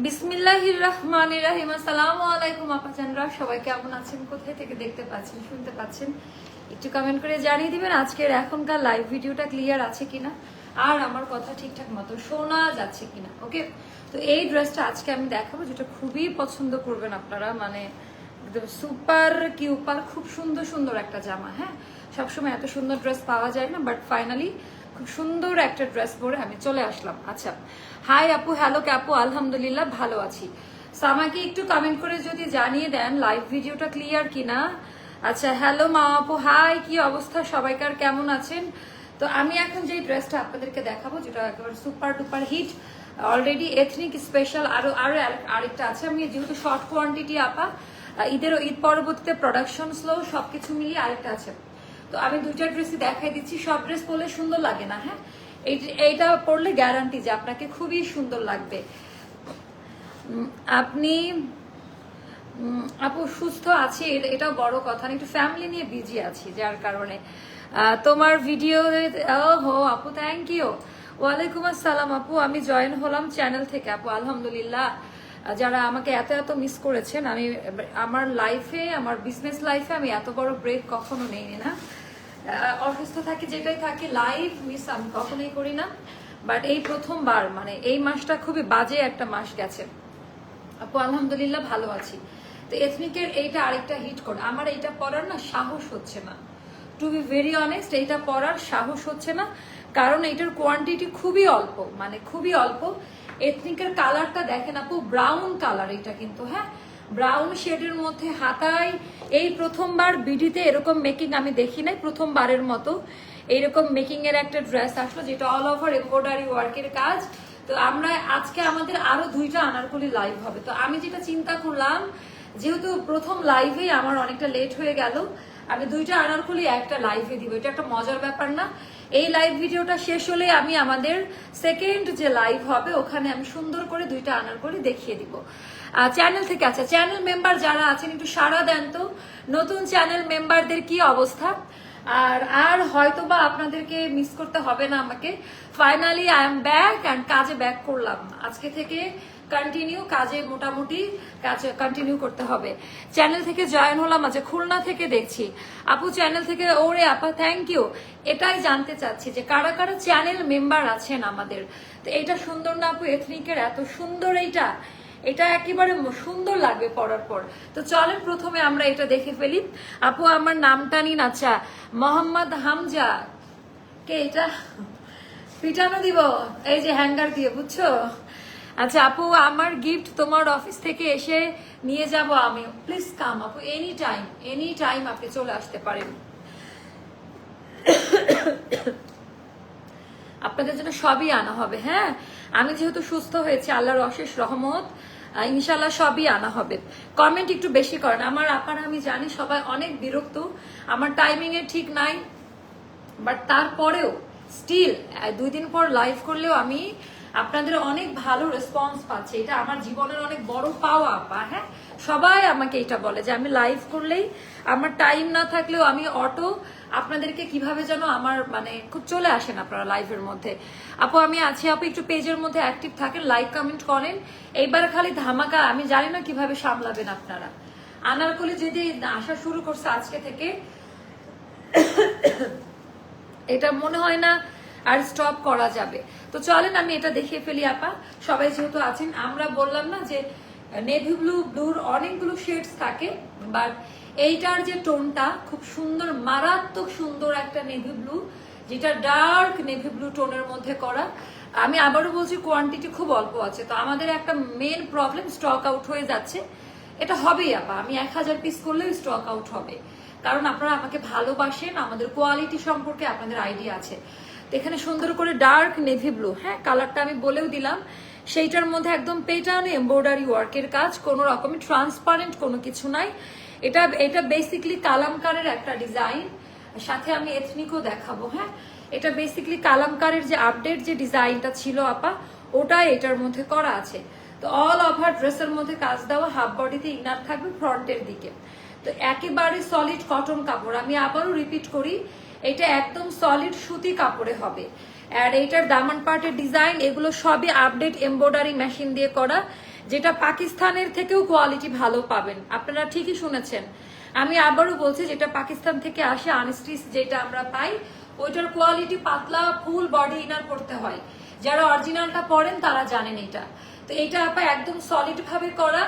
বিসমিল্লাহির রহমানির রহিম। আসসালামু আলাইকুম, আপাচানরা। সবাই কেমন আছেন? কোথায় থেকে দেখতে পাচ্ছেন, শুনতে পাচ্ছেন? একটু কমেন্ট করে জানিয়ে দিবেন, আজকের এখনকার লাইভ ভিডিওটা ক্লিয়ার আছে কিনা? আর আমার কথা ঠিকঠাক মতো শোনা যাচ্ছে কিনা? ওকে তো এই ড্রেসটা আজকে আমি দেখাবো, যেটা খুবই পছন্দ করবেন আপনারা। মানে একদম সুপার কিউপার খুব সুন্দর সুন্দর একটা জামা হ্যাঁ? সবসময় এত সুন্দর ড্রেস পাওয়া যায় না বাট ফাইনালি খুব সুন্দর একটা ড্রেস পরে আমি চলে আসলাম। আচ্ছা হাই আপু হ্যালো ক্যাপু আলহামদুলিল্লাহ ভালো আছি। আমাকে একটু কমেন্ট করে যদি জানিয়ে দেন লাইভ ভিডিওটা ক্লিয়ার কিনা? আচ্ছা হ্যালো মা আপু। হাই কি অবস্থা? সবাইকার কেমন আছেন? তো আমি এখন যে ড্রেসটা আপনাদেরকে দেখাবো, যেটা একেবারে super duper hit already ethnic special আরও আরও আরেকটা আছে। আমি যেহেতু শর্ট কোয়ান্টিটি আপা, ঈদের, ঈদ পরবর্তীতে প্রোডাকশন স্লো সবকিছু মিলিয়ে আরেকটা আছে। তো আমি দুইটা ড্রেসই দেখাই দিচ্ছি। সব ড্রেস পরলে সুন্দর লাগে না হ্যাঁ? এইটা পড়লে গ্যারান্টি যে আপনাকে খুবই সুন্দর লাগবে। আপনি আপু সুস্থ আছি এটা- বড় কথা না, একটু ফ্যামিলি নিয়ে বিজি আছি, যার কারণে। তোমার ভিডিও হো আপু থ্যাংক ইউ ওয়ালাইকুম আসসালাম, আপু, আমি জয়েন হলাম চ্যানেল থেকে, আপু, আলহামদুলিল্লাহ। যারা আমাকে এত এত মিস করেছেন, আমি, আমার লাইফে আমার বিজনেস লাইফে আমি এত বড় ব্রেক কখনো নেইনি না। অসুস্থ থাকি, যেটাই থাকি লাইভ মিস আমি কখনোই করি না। বাট এই প্রথমবার মানে এই মাসটা খুবই বাজে একটা মাস গেছে। আপু, আলহামদুলিল্লাহ ভালো আছি। তো এথনিকের এইটা আরেকটা হিট কোড আমার এইটা পরার না সাহস হচ্ছে না। টু বি ভেরি অনেস্ট এইটা পরার সাহস হচ্ছে না। কারণ এইটার কোয়ান্টিটি খুবই অল্প মানে খুবই অল্প। এথনিকের কালারটা দেখেন আপু ব্রাউন কালার এটা কিন্তু হ্যাঁ? ব্রাউন শেডের মধ্যে হাতায়, এই প্রথমবার বিডিতে এরকম মেকিং আমি দেখি নাই, প্রথমবারের মতো এইরকম মেকিং এর একটা ড্রেস আসলো যেটা অল ওভার এমব্রয়ডারি ওয়ার্কের কাজ। তো আমরা আজকে আমাদের আরও দুইটা আনারকলি লাইভ হবে। তো আমি যেটা চিন্তা করলাম, যেহেতু প্রথম লাইভেই আমার অনেকটা লেট হয়ে গেল, আমি দুইটা আনারকলি একটা লাইভে দিব। এটা একটা মজার ব্যাপার না। এই লাইভ ভিডিওটা শেষ হলে আমি আমাদের সেকেন্ড যে লাইভ হবে, ওখানে আমি সুন্দর করে দুইটা আনারকলি দেখিয়ে দিব। চ্যানেল থেকে আচ্ছা চ্যানেল মেম্বার যারা আছেন, একটু সাড়া দেন তো। নতুন চ্যানেল মেম্বারদের কি অবস্থা? আর আর হয়তো বা আপনাদেরকে মিস করতে হবে না আমাকে। Finally I am back and কাজে ব্যাক করলাম। আজকে থেকে কন্টিনিউ কাজে মোটামুটি কাজে কন্টিনিউ করতে হবে। চ্যানেল থেকে জয়েন হলাম আচ্ছা খুলনা থেকে দেখছি। আপু চ্যানেল থেকে, ওরে আপা থ্যাংক ইউ এটাই জানতে চাচ্ছি যে কারা কারা চ্যানেল মেম্বার আছেন আমাদের। তো এটা সুন্দর না আপু এথনিকের এত সুন্দর এইটা। এটা একেবারে সুন্দর লাগবে পড়ার পর। তো চলেন প্রথমে আমরা এটা দেখে ফেলি। আপু, আমার নামটা নিন। আচ্ছা মোহাম্মদ হামজা। কে এটা? পিটানো দিব। এই যে হ্যাঙ্গার দিয়ে, বুঝছ? আচ্ছা আপু, আমার গিফট তোমার অফিস থেকে এসে নিয়ে যাব আমি। প্লিজ, কাম আপু, এনি টাইম এনি টাইম আপনি চলে আসতে পারেন। আপনাদের জন্য সবই আনা হবে হ্যাঁ? আমি যেহেতু সুস্থ হয়েছি, আল্লাহর অশেষ রহমত। ইনশাল্লাহ সবই আনা হবে। কমেন্ট একটু বেশি করেন। আমার আপার, আমি জানি সবাই অনেক বিরক্ত। আমার টাইমিং এ ঠিক নাই। বাট তারপরেও স্টিল দুই দিন পর লাইভ করলেও আমি আপনাদের অনেক ভালো রেসপন্স পাচ্ছি। এটা আমার জীবনের অনেক বড় পাওয়া পা হ্যাঁ? সবাই আমাকে এটা বলে যে আমি লাইভ করলেই আমার টাইম না থাকলেও আমি অটো আপনাদেরকে কীভাবে যেন আমার মানে খুব চলে আসেন আপনারা লাইভের মধ্যে। আপু, আমি আছি, আপু, একটু পেজের মধ্যে অ্যাক্টিভ থাকেন লাইক কমেন্ট করেন। এইবার খালি ধামাকা, আমি জানি না কীভাবে সামলাবেন আপনারা। আনারকলি যদি আসা শুরু করছে আজকে থেকে, এটা মনে হয় না আর স্টপ করা যাবে। তো চলেন, আমি এটা দেখিয়ে ফেলি, আপা। সবাই যেহেতু আছেন, আমরা বললাম না যে, নেভি ব্লু, ব্লুর অনেকগুলো শেডস থাকে বাট এইটার যে টোনটা খুব সুন্দর, মারাত্মক সুন্দর একটা নেভি ব্লু যেটা ডার্ক নেভি ব্লু টোনের মধ্যে করা। আমি আবারও বলছি কোয়ান্টিটি খুব অল্প আছে। তো আমাদের একটা মেন প্রবলেম স্টক আউট হয়ে যাচ্ছে। এটা হবেই, আপা। আমি এক হাজার পিস করলেও স্টক আউট হবে। কারণ আপনারা আমাকে ভালোবাসেন, আমাদের কোয়ালিটি সম্পর্কে আপনাদের আইডিয়া আছে। তো এখানে সুন্দর করে ডার্ক নেভি ব্লু হ্যাঁ কালারটা আমি বলেও দিলাম। সেইটার মধ্যে একদম পেটানো এমব্রয়ডারি ওয়ার্কের কাজ, কোনো রকমের ট্রান্সপারেন্ট কোনো কিছু নাই। এটা এটা বেসিকলি কালামকারের একটা ডিজাইন সাথে আমি এথনিকও দেখাবো হ্যাঁ? এটা বেসিকলি কালামকারের যে আপডেট যে ডিজাইনটা ছিল আপা ওটা এটার মধ্যে করা আছে। তো অল ওভার ড্রেসের মধ্যে কাজ দেওয়া হাফ বডিতে ইনার থাকবে ফ্রন্টের দিকে। তো একেবারে সলিড কটন কাপড়। আমি আবারও রিপিট করি, এটা একদম সলিড সুতি কাপড়ে হবে। আর এইটার দামান পার্টের ডিজাইন এগুলো সবই আপডেট এমব্রয়ডারি মেশিন দিয়ে করা। যেটা পাকিস্তানের থেকেও কোয়ালিটি ভালো পাবেন। আপনারা ঠিকই শুনেছেন। আমি আবারও বলছি, যেটা পাকিস্তান থেকে আসে আনস্টিচ যেটা আমরা পাই, ওইটার কোয়ালিটি পাতলা ফুল বডি ইনার করতে হয়। যারা অরিজিনালটা পরেন তারা জানেন এটা। তো এটা আপা একদম সলিড ভাবে করা,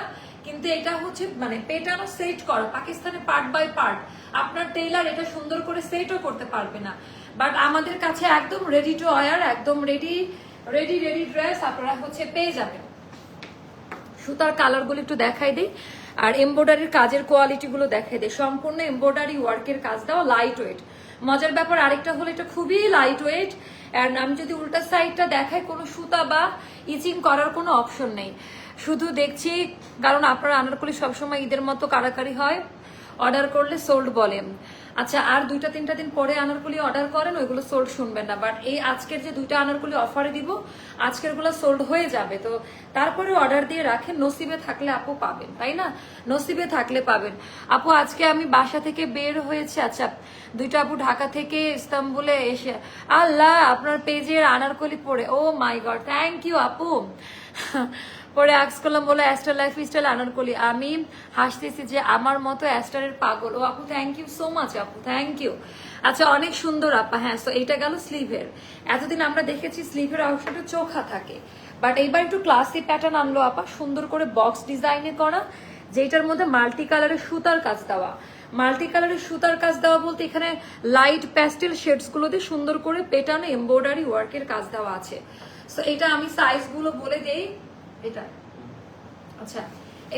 কিন্তু এটা হচ্ছে মানে পেটানো সেট করা। পাকিস্তানে পার্ট বাই পার্ট আপনার টেইলার এটা সুন্দর করে সেটও করতে পারবে না। বাট আমাদের কাছে একদম রেডি টু ওয়ার একদম রেডি রেডি রেডি ড্রেস আপনারা হচ্ছে পেয়ে যাবেন। সুতার কালারগুলো একটু দেখাই দিই। আর এমব্রয়ডারির কাজের কোয়ালিটি গুলো দেখাই দিই। সম্পূর্ণ এমব্রয়ডারি ওয়ার্কের কাজ দাও লাইট ওয়েট মজার ব্যাপার আরেকটা হলো, এটা খুবই লাইট ওয়েট আর আমি যদি উল্টা সাইডটা দেখাই, কোনো সুতা বা ইচিং করার কোনো অপশন নেই। শুধু দেখছি, কারণ আপনারা আনারকলি সবসময় ঈদের মতো কারাকারি হয়। অর্ডার করলে সোল্ড বলেন। আচ্ছা আর দুইটা, তিনটা দিন পরে আনারকুলি অর্ডার করেন, ওইগুলো সোল্ড শুনবেন না। বাট এই আজকের যে দুইটা আনারকুলি অফারে দিব আজকেরগুলো সোল্ড হয়ে যাবে। তো তারপরে অর্ডার দিয়ে রাখেন, নসিবে থাকলে আপু পাবেন, তাই না? নসিবে থাকলে পাবেন। আপু, আজকে আমি বাসা থেকে বের হয়েছে। আচ্ছা দুইটা আপু ঢাকা থেকে ইস্তাম্বুলে এসে, আল্লাহ, আপনার পেজের আনারকলি পড়ে। Oh my god thank you আপু। পরে আক্স করলাম বলে অ্যাস্টার লাইফ স্টাইল আনারকলি আমি হাসতেছি যে, আমার মতো অ্যাস্টারের পাগল। ও আপু থ্যাংক ইউ সো মাচ আপু থ্যাংক ইউ আচ্ছা অনেক সুন্দর আপা। হ্যাঁ তো এইটা গেল স্লিভের। এতদিন আমরা দেখেছি স্লিভের অংশটা চোখা থাকে। বাট এইবার একটু ক্লাসি প্যাটার্ন আনলো আপা, সুন্দর করে বক্স ডিজাইনে করা যেটার মধ্যে মাল্টি কালারের সুতার কাজ দেওয়া। মাল্টি কালারের সুতার কাজ দেওয়া বলতে এখানে লাইট প্যাস্টেল শেডসগুলো দিয়ে সুন্দর করে পেটানো এমব্রয়ডারি ওয়ার্কের কাজ দেওয়া আছে। সো এটা আমি সাইজগুলো বলে দেই এটা। আচ্ছা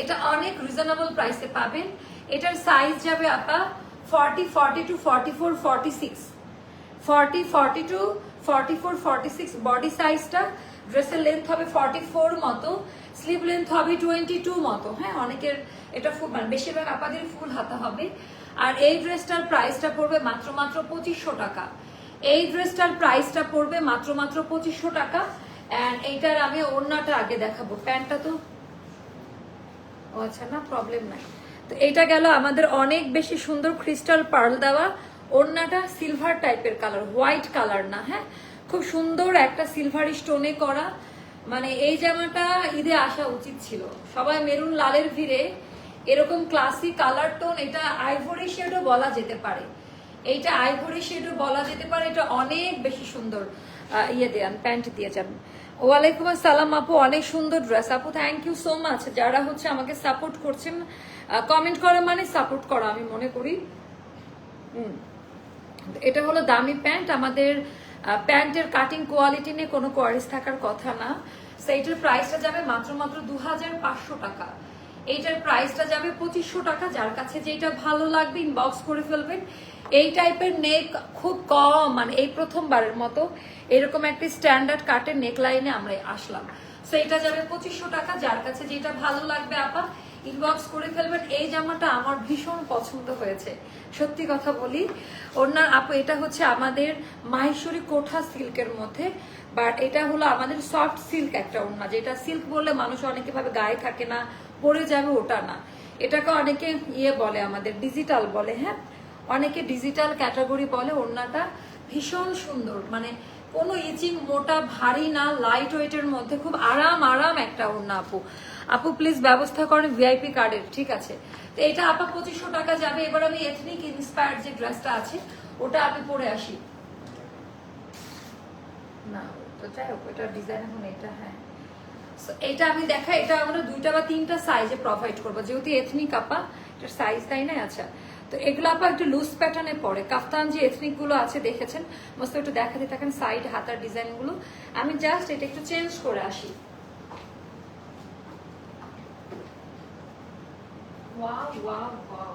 এটা অনেক রিজনেবল প্রাইসে পাবেন। এটার সাইজ যাবে আপা forty forty two forty four forty six forty forty two forty four forty six body সাইজটা ড্রেসের লেন্থ হবে ফর্টি ফোর মতো স্লিভ লেন্থ হবে টোয়েন্টি টু মতো। হ্যাঁ অনেকের এটা ফুল মানে বেশিরভাগ আপাদের ফুল হাতা হবে। আর এই ড্রেসটার প্রাইসটা পড়বে মাত্র মাত্র পঁচিশশো টাকা। এই ড্রেসটার প্রাইসটা পড়বে মাত্র মাত্র পঁচিশশো টাকা। অ্যান্ড এইটার আমি ওড়নাটা আগে দেখাবো। প্যান্টটা তো? ও আচ্ছা না প্রবলেম নাই। তো এটা গেল আমাদের অনেক বেশি সুন্দর ক্রিস্টাল পার্ল দেওয়া। ওড়নাটা সিলভার টাইপের কালার হোয়াইট কালার না হ্যাঁ? খুব সুন্দর একটা সিলভার স্টোনে করা। মানে এই জামাটা ঈদে আসা উচিত ছিল। সবাই মেরুন লালের ভিড়ে। এরকম ক্লাসিক কালার টোন এটা আইভরি শেডও বলা যেতে পারে। এইটা আইভরি শেডও বলা যেতে পারে। এটা অনেক বেশি সুন্দর ইয়ে দেন প্যান্ট দিয়ে যান ওয়ালাইকুম আসসালাম আপু, অনেক সুন্দর ড্রেস আপু থ্যাংক ইউ সো মাচ যারা হচ্ছে আমাকে সাপোর্ট করছেন কমেন্ট করা মানে সাপোর্ট করা, আমি মনে করি। এটা হলো দামি প্যান্ট। আমাদের প্যান্টের কাটিং কোয়ালিটি নিয়ে কোনো কোয়ারিজ থাকার কথা না। সেইটার প্রাইসটা যাবে মাত্র মাত্র দু হাজার পাঁচশো টাকা। এইটার প্রাইসটা যাবে পঁচিশশো টাকা। যার কাছে যেটা ভালো লাগবে ইনবক্স করে ফেলবেন। এই টাইপের নেক খুব কম মানে এই প্রথমবারের মতো এরকম একটি স্ট্যান্ডার্ড কাটের নেক লাইনে আমরা আসলাম। সো এটা যাবে পঁচিশশো টাকা, যার কাছে যেটা ভালো লাগবে আপা ইনবক্স করে ফেলবেন। এই জামাটা আমার ভীষণ পছন্দ হয়েছে। সত্যি কথা বলি ওনার আপু, এটা হচ্ছে আমাদের মাহেশ্বরী কোঠা সিল্কের মধ্যে বাট এটা হলো আমাদের সফট সিল্ক একটা ওড়না, যেটা সিল্ক বললে মানুষ অনেকে ভাবে গায়ে থাকে না, পরে যাবে ওটা না। এটাকে অনেকে ইয়ে বলে, আমাদের ডিজিটাল বলে হ্যাঁ? অনেকে ডিজিটাল ক্যাটাগরি বলে, ওড়নাটা ভীষণ সুন্দর। মানে কোনো ইচিং মোটা, ভারী না লাইট ওয়েটের মধ্যে খুব আরাম আরাম একটা ওড়না, আপু। আপু প্লিজ ব্যবস্থা করেন ভিআইপি কার্ডের ঠিক আছে? তো এটা আপা পঁচিশশো টাকা যাবে। এবার আমি এথনিক ইন্সপায়ার্ড যে ড্রেসটা আছে, ওটা আমি পরে আসি। না যাই হোক, এটা ডিজাইন এটা হ্যাঁ। এটা আমি দেখা এটা আমরা দুইটা বা তিনটা সাইজে প্রোভাইড করব। যেহেতু এথনিক আপা, এটার সাইজ তাই না আচ্ছা। তো এগুলো আপা একটু লুজ প্যাটার্নে পড়ে। কাফতান যে এথনিকগুলো আছে, দেখেছেন? মস্ত একটু দেখা দেখাতে থাকেন সাইড হাতার ডিজাইনগুলো। আমি জাস্ট এটা একটু চেঞ্জ করে আসি। ওয়াও ওয়াও ওয়াও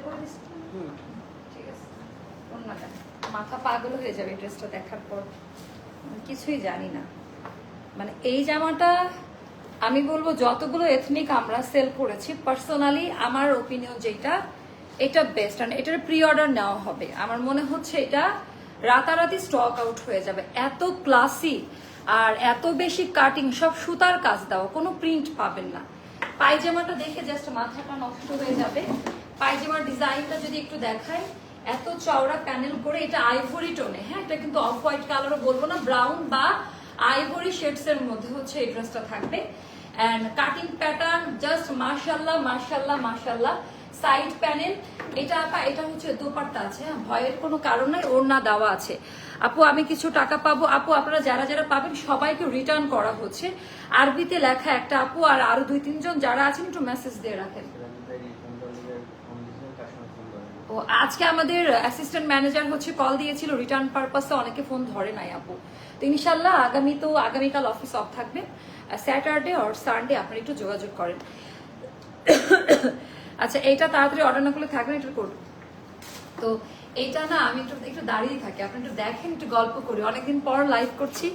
খুলে করে দিচ্ছি ঠিক আছে। অন্যটা মাথা পাগল হয়ে যাবে ড্রেসটা দেখার পর। কিছুই জানি না। মানে এই জামাটা আমি বলব যতগুলো এথনিক আমরা সেল করেছি পার্সোনালি আমার ওপিনিয়ন যেটা এটা বেস্ট আর এটার প্রি অর্ডার নেওয়া হবে। আমার মনে হচ্ছে এটা রাতারাতি স্টক আউট হয়ে যাবে। এত ক্লাসি আর এত বেশি কাটিং সব সুতার কাজ দেওয়া কোনো প্রিন্ট পাবেন না। পায়জামাটা দেখে জাস্ট মাথাটা নষ্ট হয়ে যাবে। পায়জামার ডিজাইনটা যদি একটু দেখাই এত চওড়া প্যানেল করে এটা আইভরি টোনে হ্যাঁ এটা কিন্তু অফ হোয়াইট কালারও বলব না ব্রাউন বা আইভরি শেডস এর মধ্যে হচ্ছে এই ড্রেসটা থাকবে। এন্ড কাটিং প্যাটার্ন জাস্ট মার্শাল্লাহ মার্শাল্লাহ মার্শাল্লাহ সাইড প্যানেল এটা আপা এটা হচ্ছে দোপাট্টা আছে হ্যাঁ, ভয়ের কোনো কারণ নাই ওড়না দেওয়া আছে। আপু আমি কিছু টাকা পাবো। আপু আপনারা যারা যারা পাবেন সবাইকে রিটার্ন করা হচ্ছে। আরবিতে লেখা একটা আপু আর আরও দুই তিনজন যারা আছেন একটু মেসেজ দিয়ে রাখেন। ও আজকে আমাদের অ্যাসিস্ট্যান্ট ম্যানেজার হচ্ছে কল দিয়েছিল রিটার্ন পারপাসে অনেকে ফোন ধরে নাই আপু। তো ইনশাল্লাহ আগামী তো আগামীকাল অফিস অফ থাকবে। স্যাটারডে আর সানডে আপনারা একটু যোগাযোগ করেন। আচ্ছা এইটা তাড়াতাড়ি অর্ডার না করলে থাকবে একটু করুন। তো এইটা না, আমি একটু একটু দাঁড়িয়ে থাকি, আপনি একটু দেখেন, একটু গল্প করি। অনেকদিন পর লাইভ করছি।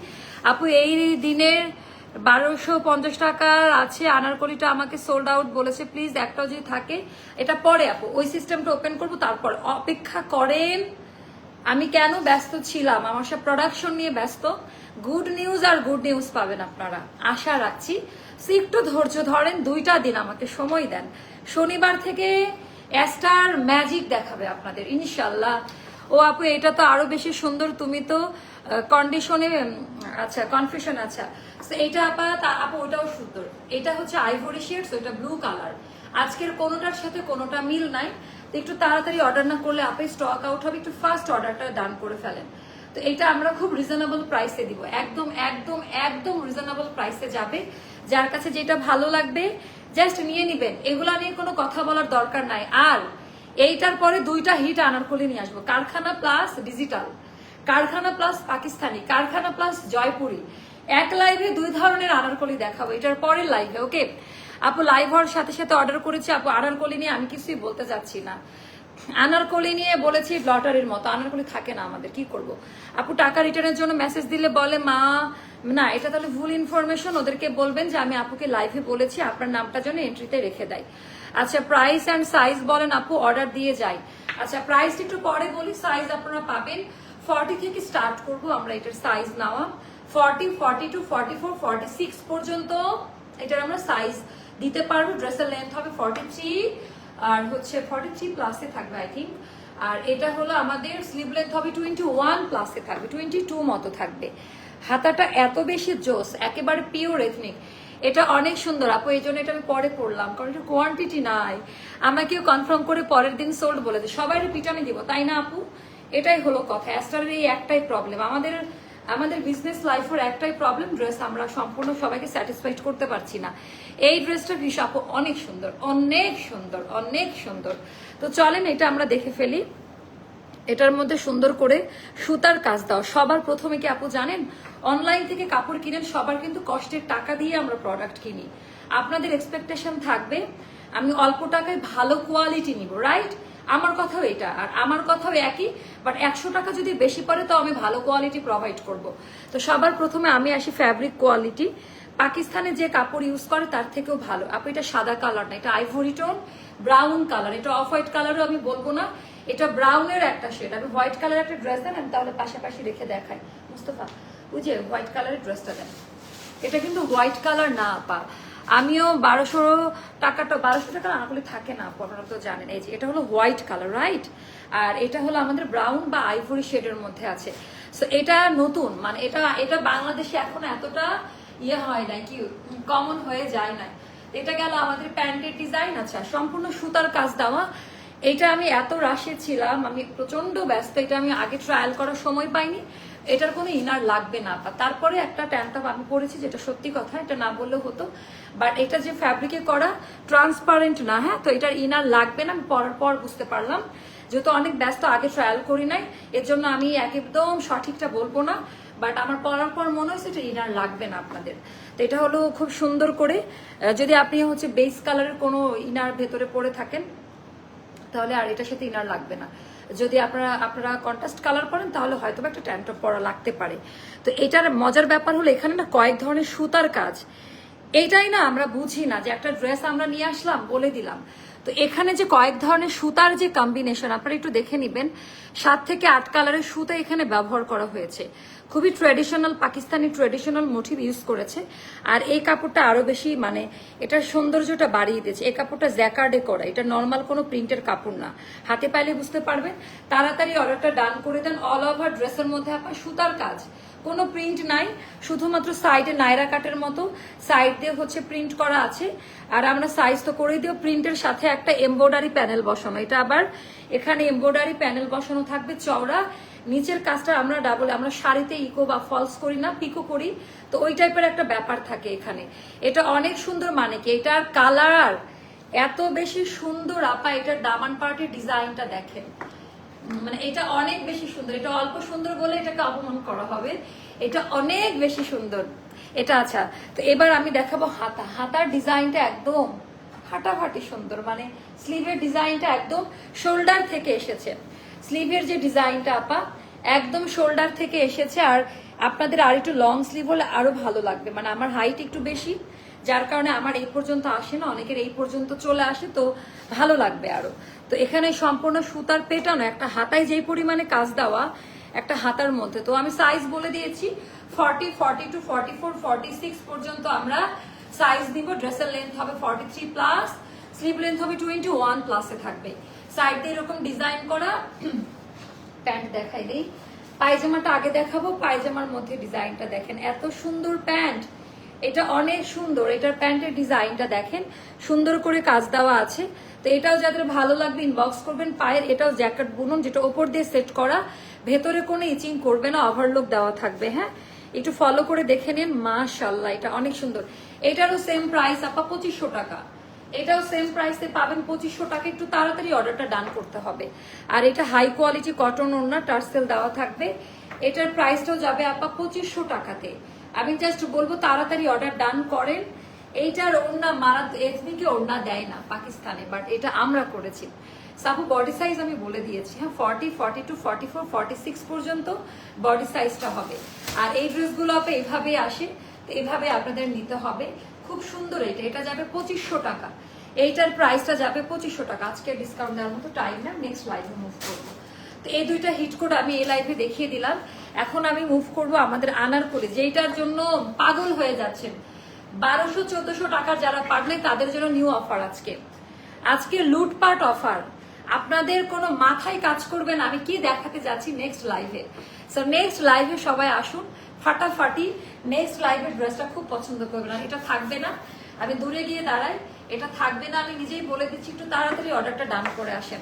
আপু, এই দিনের বারোশো পঞ্চাশ টাকার আছে, আনারকলিটা আমাকে সোল্ড আউট বলেছে। প্লিজ একটাও যদি থাকে, এটা পরে আপু, ওই সিস্টেমটা ওপেন করব, তারপর অপেক্ষা করেন। আমি কেন ব্যস্ত ছিলাম? আমার সব প্রোডাকশন নিয়ে ব্যস্ত। গুড নিউজ আর গুড নিউজ পাবেন আপনারা। আশা রাখছি। একটু ধৈর্য ধরেন, দুইটা দিন আমাকে সময় দেন। শনিবার থেকে অ্যাস্টার ম্যাজিক দেখাবে আপনাদের, ইনশাল্লাহ। ও আপু, এটা তো আরও বেশি সুন্দর, তুমি তো কন্ডিশনে আচ্ছা কনফিউশন আচ্ছা। এটা আপা আপু, ওটাও সুন্দর। এটা হচ্ছে আইভরি শেডস ওটা ব্লু কালার আজকের কোনোটার সাথে কোনোটা মিল নাই। তো একটু তাড়াতাড়ি অর্ডার না করলে আপনি স্টক আউট হবে, একটু ফার্স্ট অর্ডারটা ডান করে ফেলেন। তো এটা আমরা খুব রিজনেবল প্রাইসে দিব। একদম একদম একদম রিজনেবল প্রাইসে যাবে। যার কাছে যেটা ভালো লাগবে জাস্ট নিয়ে নিবেন। এগুলা নিয়ে কোনো কথা বলার দরকার নাই। আর এইটার পরে দুইটা হিট আনারকলি নিয়ে আসব। Karkhana plus digital Karkhana plus Pakistani, Karkhana plus Jaipuri. এক লাইভে দুই ধরনের আনারকলি দেখাবো, এটার পরের লাইভে ওকে আপু লাইভ হওয়ার সাথে সাথে অর্ডার করেছি, আপু আনারকলি নিয়ে আমি কিছুই বলতে চাচ্ছি না। আনারকলি নিয়ে বলেছি লটারির মতো আনারকলি থাকে না আমাদের, কি করব? আপু টাকা রিটার্নের জন্য মেসেজ দিলে বলে, মা, না, এটা তাহলে ভুল ইনফরমেশন ওদেরকে বলবেন যে আমি আপুকে লাইভে বলেছি, আপনার নামটা যেন এন্ট্রিতে রেখে দেয়। আচ্ছা প্রাইস অ্যান্ড সাইজ বলেন আপু অর্ডার দিয়ে যাই। আচ্ছা প্রাইস একটু পরে বলি সাইজ আপনারা পাবেন। ফর্টি থেকে স্টার্ট করব আমরা এটার সাইজ নেওয়া। Forty forty two forty four forty six পর্যন্ত এটার আমরা সাইজ দিতে পারব। ড্রেসের লেন্থ হবে ফর্টি থ্রি আর হচ্ছে ফর্টি থ্রি প্লাসে থাকবে আই থিঙ্ক আর এটা হলো আমাদের স্লিভ লেন্থ হবে টোয়েন্টি ওয়ান প্লাসে থাকবে টোয়েন্টি টু মতো থাকবে। হাতাটা এত বেশি জোস, একেবারে পিওর এথনিক এটা অনেক সুন্দর। আপু, এই জন্য এটা আমি পরে পড়লাম কারণ এটা কোয়ান্টিটি নাই। আমাকেও কনফার্ম করে পরের দিন সোল্ড বলে দেয় সবাই রিপিট আমি দিব, তাই না আপু? এটাই হলো কথা। অ্যাস্টারের এই একটাই প্রবলেম আমাদের আমাদের বিজনেস লাইফের একটাই প্রবলেম ড্রেস আমরা সম্পূর্ণ সবাইকে স্যাটিসফাইড করতে পারছি না। এই ড্রেসটা ভীষণ অনেক সুন্দর অনেক সুন্দর অনেক সুন্দর। তো চলেন এটা আমরা দেখে ফেলি। এটার মধ্যে সুন্দর করে সুতার কাজ দাও। সবার প্রথমে কি আপু জানেন? অনলাইন থেকে কাপড় কিনেন, সবার কিন্তু কষ্টের টাকা দিয়ে আমরা প্রোডাক্ট কিনি। আপনাদের এক্সপেকটেশন থাকবে, আমি অল্প টাকায় ভালো কোয়ালিটি নিব রাইট আমার কথাও এটা, আর আমার কথাও একই বাট একশো টাকা যদি বেশি পড়ে, তো আমি ভালো কোয়ালিটি প্রোভাইড করব। তো সবার প্রথমে আমি আসি ফ্যাব্রিক কোয়ালিটি পাকিস্তানে যে কাপড় ইউজ করে, তার থেকেও ভালো। আপু, এটা সাদা কালার না, এটা আইভরি টোন ব্রাউন কালার এটা অফ হোয়াইট কালারও আমি বলব না, এটা ব্রাউনের একটা শেড আমি হোয়াইট কালার একটা ড্রেস দেন, আমি তাহলে পাশাপাশি রেখে দেখাই। মুস্তফা যে হোয়াইট কালারের ড্রেসটা দেন। এটা কিন্তু হোয়াইট কালার না, আপা। আমিও বারোশো টাকাটা বারোশো টাকা আনাগুলি থাকে না আপু, আপনারা তো জানেন। এই যে এটা হলো হোয়াইট কালার রাইট আর এটা হলো আমাদের ব্রাউন বা আইভরি শেডের মধ্যে আছে। সো এটা নতুন মানে এটা এটা বাংলাদেশে এখন এতটা ইয়ে হয় না কি কমন হয়ে যায় না এটা গেল আমাদের প্যান্টের ডিজাইন আচ্ছা সম্পূর্ণ সুতার কাজ দেওয়া। এটা আমি এত রাশে ছিলাম আমি প্রচণ্ড ব্যস্ত এটা আমি আগে ট্রায়াল করার সময় পাইনি। এটার কোনো ইনার লাগবে না। আপা তারপরে একটা ট্যান্টাপ আমি পরেছি যেটা সত্যি কথা, এটা না বললেও হতো। বাট এটা যে ফ্যাব্রিকে করা ট্রান্সপারেন্ট না হ্যাঁ? তো এটার ইনার লাগবে না, আমি পরার পর বুঝতে পারলাম। যেহেতু অনেক ব্যস্ত, আগে ট্রায়াল করি নাই। এর জন্য আমি একদম সঠিকটা বলব না। বাট আমার পরার পর মনে হয়েছে এটা ইনার লাগবে না আপনাদের। তো এটা হলো খুব সুন্দর করে। যদি আপনি হচ্ছে বেস কালারের কোনো ইনার ভেতরে পরে থাকেন, তাহলে আর এটার সাথে ইনার লাগবে না। যদি আপনারা আপনারা কন্টাস্ট কালার করেন তাহলে হয়তো একটা ট্যান্টপ টপ পরা লাগতে পারে। তো এটার মজার ব্যাপার হলো, এখানে না কয়েক ধরনের সুতার কাজ। এইটাই না আমরা বুঝি না যে একটা ড্রেস আমরা নিয়ে আসলাম, বলে দিলাম। তো এখানে যে কয়েক ধরনের সুতার যে কম্বিনেশন আপনারা একটু দেখে নিবেন, সাত থেকে আট কালারের সুতা এখানে ব্যবহার করা হয়েছে। খুবই traditional Pakistani traditional motif use করেছে। আর এই কাপড়টা আরও বেশি মানে এটার সৌন্দর্যটা বাড়িয়ে দিয়েছে। এই কাপড়টা জ্যাকার্ডে করা, এটা নর্মাল কোনো প্রিন্টের কাপড় না। হাতে পাইলে বুঝতে পারবেন, তাড়াতাড়ি অর্ডারটা ডান করে দেন। অল ওভার ড্রেসের মধ্যে আপনার সুতার কাজ, কোনো প্রিন্ট নাই, শুধুমাত্র সাইডে নাইরা কাটের মতো। সাইড দিয়ে হচ্ছে প্রিন্ট করা আছে। আর আমরা সাইজ তো করে দিও প্রিন্টের সাথে একটা এমব্রয়ডারি প্যানেল বসানো। এটা আবার এখানে এমব্রয়ডারি প্যানেল বসানো থাকবে, চওড়া। নিচের কাজটা আমরা ডাবল আমরা শাড়িতে ইকো বা ফলস করি না পিকো করি। তো ওই টাইপের একটা ব্যাপার থাকে এখানে। এটা অনেক সুন্দর মানে কি? এটার কালার এত বেশি সুন্দর, আপা, এটার দামান পার্টির ডিজাইনটা দেখেন। মানে এটা অনেক বেশি সুন্দর। এটা অল্প সুন্দর বলে এটাকে অপমান করা হবে। এটা অনেক বেশি সুন্দর। এটা আচ্ছা তো এবার আমি দেখাবো হাতা। হাতার ডিজাইনটা একদম ফাটাফাটি সুন্দর। মানে স্লিভের ডিজাইনটা একদম শোল্ডার থেকে এসেছে। স্লিভের যে ডিজাইনটা, আপা, একদম শোল্ডার থেকে এসেছে। আর আপনাদের আর একটু লং স্লিভ হলে আরও ভালো লাগবে। মানে আমার হাইট একটু বেশি, যার কারণে আমার এই পর্যন্ত আসে না, অনেকের এই পর্যন্ত চলে আসে, তো ভালো লাগবে আরও। তো এখানে সম্পূর্ণ সুতার পেটানো একটা হাতায় যেই পরিমাণে কাজ দেওয়া, একটা হাতার মধ্যে। তো আমি সাইজ বলে দিয়েছি forty forty two forty four forty six পর্যন্ত আমরা সাইজ দিব। ড্রেসের লেন্থ হবে forty three plus sleeve length হবে টোয়েন্টি ওয়ান প্লাসে থাকবে। সাইড দিয়ে এরকম ডিজাইন করা প্যান্ট দেখাই দেই। পায়জামাটা আগে দেখাবো, পায়জামার মধ্যে ডিজাইনটা দেখেন। এত সুন্দর প্যান্ট। এটা অনেক সুন্দর। এটার প্যান্টের ডিজাইনটা দেখেন। সুন্দর করে কাজ দেওয়া আছে। তো এটাও যাদের ভালো লাগবে ইনবক্স করবেন। পায়ের এটাও জ্যাকেট বুনুন, যেটা ওপর দিয়ে সেট করা। ভেতরে কোনো ইচিং করবে না ওভারলোক দেওয়া থাকবে হ্যাঁ? একটু ফলো করে দেখে নিন। মাশাল্লাহ এটা অনেক সুন্দর। এটারও সেম প্রাইস আপা, পঁচিশশো টাকা। এটাও সেম প্রাইসে পাবেন পঁচিশশো টাকা। একটু তাড়াতাড়ি অর্ডারটা ডান করতে হবে। আর এটা হাই কোয়ালিটি কটন ওড়না টার্সেল দেওয়া থাকবে। এটার প্রাইসটাও যাবে আপা পঁচিশশো টাকাতে। আমি জাস্ট বলব, তাড়াতাড়ি অর্ডার ডান করেন। এইটার ওড়না মারা এসবিকে ওড়না দেয় না পাকিস্তানে বাট এটা আমরা করেছি। সাপু বডি সাইজ আমি বলে দিয়েছি। হ্যাঁ forty forty two forty four forty six পর্যন্ত বডি সাইজটা হবে। আর এই ড্রেসগুলো আপনি এইভাবে আসে। তো এইভাবে আপনাদের নিতে হবে। খুব সুন্দর এটা। এটা যাবে পঁচিশশো টাকা। এইটার প্রাইসটা যাবে পঁচিশশো টাকা। আজকে ডিসকাউন্ট দেওয়ার মতো টাইম না নেক্সট লাইভে মুভ করব। তো এই দুইটা হিট কোড আমি এই লাইভে দেখিয়ে দিলাম। এখন আমি মুভ করব আমাদের আনার করে যেটার জন্য পাগল হয়ে যাচ্ছেন। বারোশো, চোদ্দশো টাকা যারা পারলে তাদের জন্য নিউ অফার আজকে। আজকে লুটপাট অফার আপনাদের কোনো মাথায় কাজ করবেন আমি কি দেখাতে যাচ্ছি নেক্সট লাইভে সো নেক্সট লাইভে সবাই আসুন, ফাটাফাটি। নেক্সট লাইভের ড্রেসটা খুব পছন্দ করবেন এটা থাকবে না। আমি দূরে গিয়ে দাঁড়াই। এটা থাকবে না, আমি নিজেই বলে দিচ্ছি, একটু তাড়াতাড়ি অর্ডারটা ডান করে আসেন।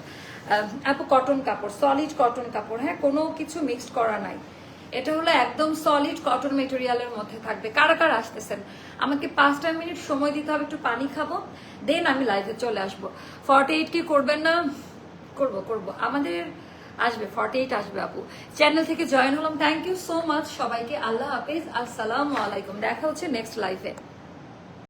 আপু কটন কাপড় সলিড কটন কাপড় হ্যাঁ কোনো কিছু মিক্সড করা নাই। এটা হলো একদম সলিড কটন মেটেরিয়ালের মধ্যে থাকবে। কারা কারা আসতেছেন? আমাকে পাঁচটা মিনিট সময় দিতে হবে, একটু পানি খাব, দেন আমি লাইভে চলে আসব। ফর্টি এইট কি করবেন না? করব করব। আমাদের আসবে ফর্টি এইট আসবে আপু। চ্যানেল থেকে জয়েন হলাম। থ্যাংক ইউ সো মাচ সবাইকে। আল্লাহ হাফেজ। আসসালামু আলাইকুম। দেখা হচ্ছে নেক্সট লাইভে